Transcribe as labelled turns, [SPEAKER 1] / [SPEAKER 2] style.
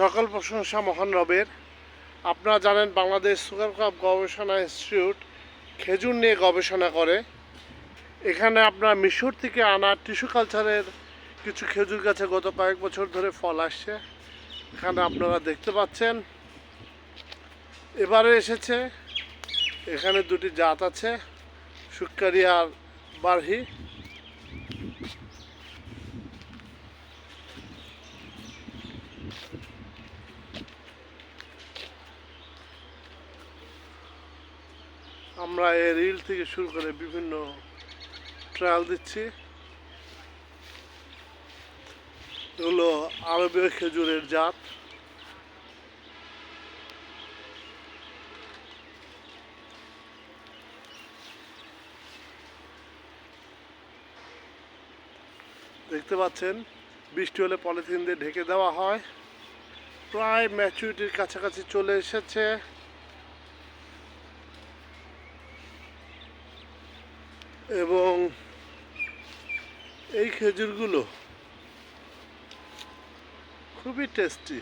[SPEAKER 1] সকল প্রশংসা মহান রবের। আপনারা জানেন বাংলাদেশ সুগার কাপ গবেষণা ইনস্টিটিউট খেজুর নিয়ে গবেষণা করে। এখানে আপনার মিশর থেকে আনা টিস্যু কালচারের কিছু খেজুর গাছে গত কয়েক বছর ধরে ফল আসছে। এখানে আপনারা দেখতে পাচ্ছেন। এবারে এসেছে। এখানে দুটি জাত আছে সুক্কারি আর বারহি। আমরা এই রিল থেকে শুরু করে বিভিন্ন ট্রায়াল দিচ্ছি। এগুলো আরবীয় খেজুরের জাত। দেখতে পাচ্ছেন, বৃষ্টি হলে পলিথিন দিয়ে ঢেকে দেওয়া হয়। প্রায় ম্যাচুরিটির কাছাকাছি চলে এসেছে। এবং এই খেজুরগুলো খুবই টেস্টি